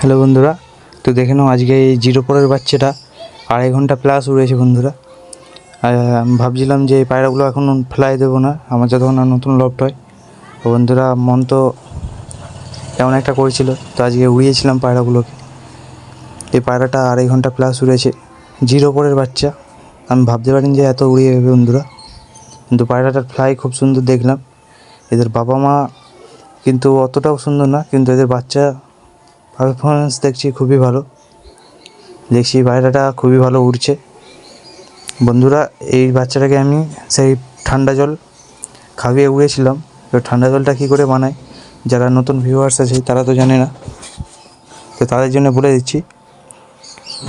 Hello বন্ধুরা, তো দেখে নাও আজকে এই জিরো পরের বাচ্চাটা আড়াই ঘণ্টা প্লাস উড়েছে বন্ধুরা। ভাবছিলাম যে এই পায়রাগুলো এখন ফ্লাই দেবো না, আমার যতক্ষণ না নতুন লফট হয়। তো বন্ধুরা, মন তো কেমন একটা করেছিল, তো আজকে উড়িয়েছিলাম পায়রাগুলোকে। এই পায়রাটা আড়াই ঘণ্টা প্লাস উড়েছে, জিরো পরের বাচ্চা। আমি ভাবতে পারিনি যে এত উড়িয়ে যাবে বন্ধুরা। কিন্তু পায়রাটার ফ্লাই খুব সুন্দর দেখলাম। এদের বাবা মা কিন্তু অতটাও সুন্দর না, কিন্তু এদের বাচ্চা পারফরমেন্স দেখছি খুবই ভালো। দেখছি পায়রাটা খুবই ভালো উড়ছে। বন্ধুরা, এই বাচ্চাটাকে আমি সেই ঠান্ডা জল খাইয়ে উড়েছিলাম। তো ঠান্ডা জলটা কী করে বানায়? যারা নতুন ভিউয়ার্স আছে, তারা তো জানে না। তো তাদের জন্য বলে দিচ্ছি,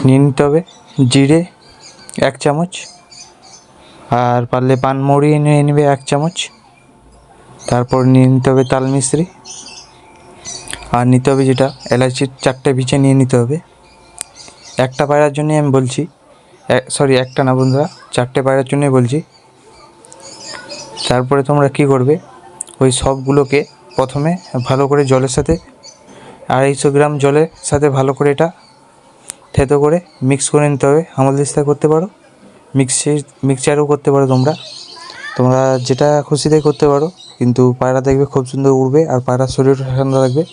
নিয়ে নিতে হবে জিরে এক চামচ, আর পারলে পানমৌরি নিয়ে নেবে এক চামচ, তারপর নিয়ে নিতে হবে তাল মিস্ত্রি। আর নিতে হবে যেটা এলাচির চারটে বিচে নিয়ে নিতে হবে। একটা পায়রার জন্যই আমি বলছি সরি একটা না বন্ধুরা, চারটে পায়রার জন্যই বলছি। তারপরে তোমরা কি করবে, ওই সবগুলোকে প্রথমে ভালো করে জলের সাথে, আড়াইশো গ্রাম জলের সাথে ভালো করে এটা থেতো করে মিক্স করে নিতে হবে। আমল দিস্তা করতে পারো মিক্সি মিক্সচারও করতে পারো তোমরা। তোমরা যেটা খুশিতে করতে পারো, কিন্তু পায়রা দেখবে খুব সুন্দর উড়বে আর পায়রার শরীর ঠান্ডা থাকবে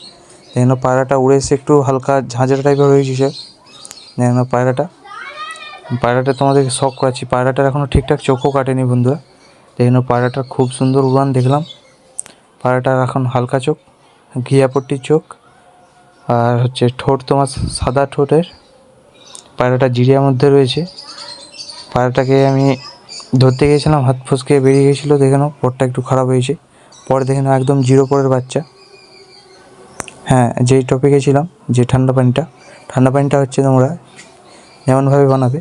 যেন পায়রাটা উড়ে এসে একটু হালকা ঝাঁঝরা টাইপের হয়েছে সে। যেন পায়রাটা। পায়রাটা তোমাদেরকে শখ করাচ্ছি। পায়রাটার এখনও ঠিকঠাক চোখও কাটেনি বন্ধুরা। দেখেন পায়রাটার খুব সুন্দর উড়ান দেখলাম। পায়রাটার এখন হালকা চোখ ঘিয়াপট্টির চোখ। আর হচ্ছে ঠোঁট তোমার সাদা ঠোঁটের। পায়রাটা জিরিয়ার মধ্যে রয়েছে। পায়রাটাকে আমি ধরতে গিয়েছিলাম, হাত ফসকে বেরিয়ে গেছিল দেখে নাও, পরটা একটু খারাপ হয়েছে। পরে দেখে নাও, একদম জিরো পরের বাচ্চা। হ্যাঁ যেই টপিকে ছিলাম, যে ঠান্ডা পানিটা ঠান্ডা পানিটা হচ্ছে তোমরা যেমনভাবে বানাবে,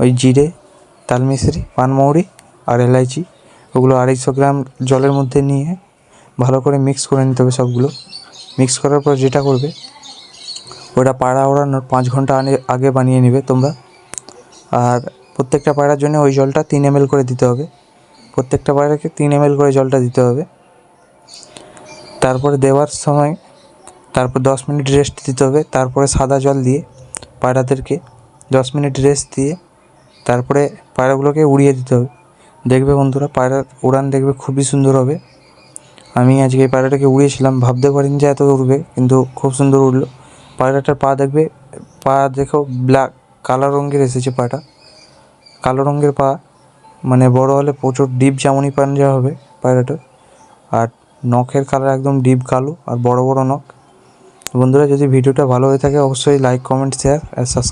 ওই জিরে, তালমিশ্রি, পানমৌরি আর এলাইচি, ওগুলো আড়াইশো গ্রাম জলের মধ্যে নিয়ে ভালো করে মিক্স করে নিতে হবে সবগুলো। মিক্স করার পর যেটা করবে, ওটা পায়রা ওড়ানোর পাঁচ ঘণ্টা আগে বানিয়ে নেবে তোমরা। আর প্রত্যেকটা পায়রার জন্য ওই জলটা তিন এম করে দিতে হবে। প্রত্যেকটা পায়রাকে তিন এম করে জলটা দিতে হবে। তারপরে দেওয়ার সময় তারপর দশ মিনিট রেস্ট দিতে হবে। তারপরে সাদা জল দিয়ে পায়রাদেরকে দশ মিনিট রেস্ট দিয়ে তারপরে পায়রাগুলোকে উড়িয়ে দিতে হবে। দেখবে বন্ধুরা পায়রার উড়ান দেখবে খুবই সুন্দর হবে। আমি আজকে এই পায়রাটাকে উড়িয়েছিলাম, ভাবতে পারিনি যে এত উড়বে, কিন্তু খুব সুন্দর উড়লো। পায়রাটার পা দেখবে, পা দেখো ব্ল্যাক কালো রঙের এসেছে পাটা। কালো রঙের পা মানে বড় হলে প্রচুর ডিপ জামুনি পাঞ্জা হবে পায়রাটার। আর নখের কালার একদম ডিপ কালো, আর বড় বড় নখ। বন্ধুরা যদি ভিডিওটা ভালো হয়ে থাকে অবশ্যই লাইক কমেন্ট শেয়ার আর সাবস্ক্রাইব